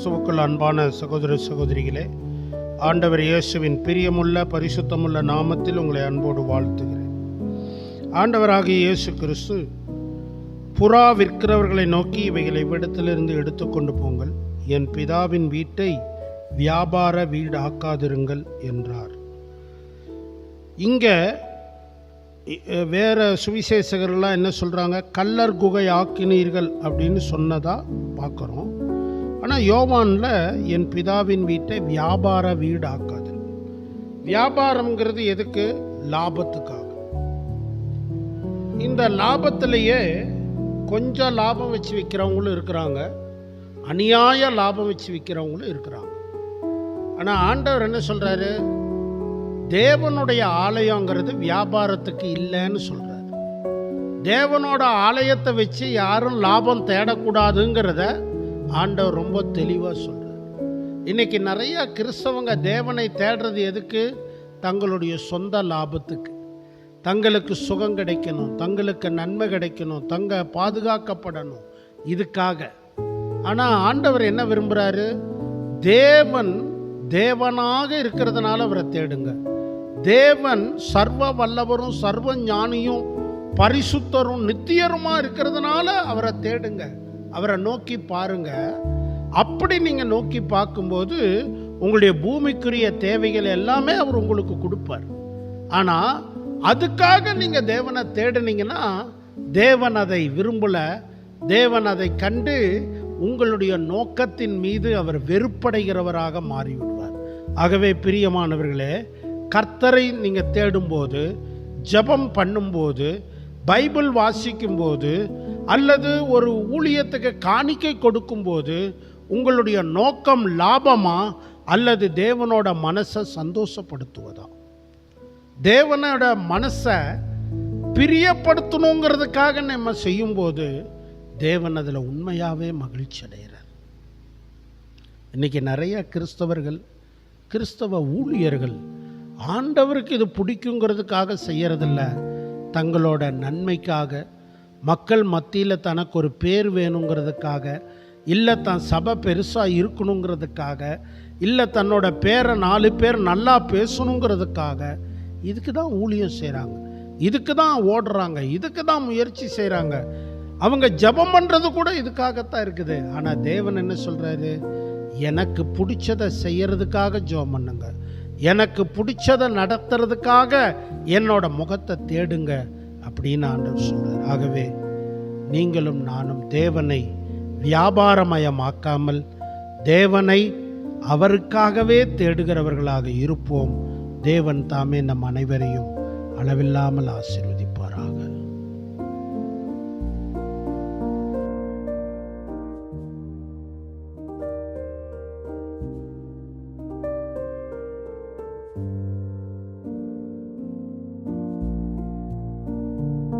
கிறிஸ்துவுக்குள் அன்பான சகோதர சகோதரிகளே ஆண்டவர் இயேசுவின் பிரியமுள்ள பரிசுத்தமுள்ள நாமத்தில் உங்களை அன்போடு வாழ்த்துகிறேன். ஆண்டவராகிய இயேசு கிறிஸ்து புறா விற்கிறவர்களை நோக்கி இவைகளை விடத்திலிருந்து எடுத்துக்கொண்டு போங்கள். என் பிதாவின் வீட்டை வியாபார வீடாக்காதிருங்கள் என்றார். இங்கே வேறு சுவிசேஷகர்லாம் என்ன சொல்கிறாங்க கல்லர் குகை ஆக்கினீர்கள் அப்படின்னு சொன்னதாக பார்க்குறோம். ஆனால் யோவானில் என் பிதாவின் வீட்டை வியாபார வீடாக்காது. வியாபாரம்ங்கிறது எதுக்கு? லாபத்துக்காக. இந்த லாபத்திலேயே கொஞ்சம் லாபம் வச்சு விற்கிறவங்களும் இருக்கிறாங்க. அநியாய லாபம் வச்சு விற்கிறவங்களும் இருக்கிறாங்க. ஆனால் ஆண்டவர் என்ன சொல்கிறாரு தேவனுடைய ஆலயங்கிறது வியாபாரத்துக்கு இல்லைன்னு சொல்கிறார் தேவனோட ஆலயத்தை வச்சு யாரும் லாபம் தேடக்கூடாதுங்கிறத ஆண்டவர் ரொம்ப தெளிவாக சொல்கிறார் இன்னைக்கு நிறையா கிறிஸ்தவங்க தேவனை தேடுறது எதுக்கு? தங்களுடைய சொந்த லாபத்துக்கு. தங்களுக்கு சுகம் கிடைக்கணும் தங்களுக்கு நன்மை கிடைக்கணும் தங்க பாதுகாக்கப்படணும் இதுக்காக. ஆனால் ஆண்டவர் என்ன விரும்புகிறாரு தேவன் தேவனாக இருக்கிறதுனால அவரை தேடுங்க. தேவன் சர்வ வல்லவரும் சர்வ ஞானியும் பரிசுத்தரும் நித்தியருமா இருக்கிறதுனால அவரை தேடுங்க. அவரை நோக்கி பாருங்க. அப்படி நீங்கள் நோக்கி பார்க்கும்போது உங்களுடைய பூமிக்குரிய தேவைகள் எல்லாமே அவர் உங்களுக்கு கொடுப்பார். ஆனால் அதுக்காக நீங்கள் தேவனை தேடுனீங்கன்னா தேவன் அதை விரும்பல. தேவன் அதை கண்டு உங்களுடைய நோக்கத்தின் மீது அவர் வெறுப்படைகிறவராக மாறிவிடுவார். ஆகவே பிரியமானவர்களே கர்த்தரை நீங்கள் தேடும்போது ஜெபம் பண்ணும்போது பைபிள் வாசிக்கும்போது அல்லது ஒரு ஊழியத்துக்கு காணிக்கை கொடுக்கும்போது உங்களுடைய நோக்கம் லாபமா அல்லது தேவனோட மனசை சந்தோஷப்படுத்துவதா? தேவனோட மனசை பிரியப்படுத்தணுங்கிறதுக்காக நம்ம செய்யும்போது தேவன் அதில் உண்மையாகவே மகிழ்ச்சி அடைகிறார். இன்றைக்கி நிறைய கிறிஸ்தவர்கள் கிறிஸ்தவ ஊழியர்கள் ஆண்டவருக்கு இது பிடிக்குங்கிறதுக்காக செய்கிறதில்ல தங்களோட நன்மைக்காக மக்கள் மத்தியில் தனக்கு ஒரு பேர் வேணுங்கிறதுக்காக இல்லை தான் சபை பெருசாக இருக்கணுங்கிறதுக்காக இல்லை தன்னோட பேரை நாலு பேர் நல்லா பேசணுங்கிறதுக்காக இதுக்கு தான் ஊழியம் செய்கிறாங்க இதுக்கு தான் ஓடுறாங்க. இதுக்கு தான் முயற்சி செய்கிறாங்க அவங்க ஜெபம் பண்ணுறது கூட இதுக்காகத்தான் இருக்குது. ஆனால் தேவன் என்ன சொல்கிறாரு எனக்கு பிடிச்சதை செய்யறதுக்காக ஜெபம் பண்ணுங்க. எனக்கு பிடிச்சதை நடத்துறதுக்காக என்னோட முகத்தை தேடுங்க. அப்படின்னு ஆண்டவர் சொல்கிறார் ஆகவே நீங்களும் நானும் தேவனை வியாபாரமயமாக்காமல் தேவனை அவருக்காகவே தேடுகிறவர்களாக இருப்போம். தேவன் தாமே நம் அனைவரையும் அளவில்லாமல் ஆசிர்வதி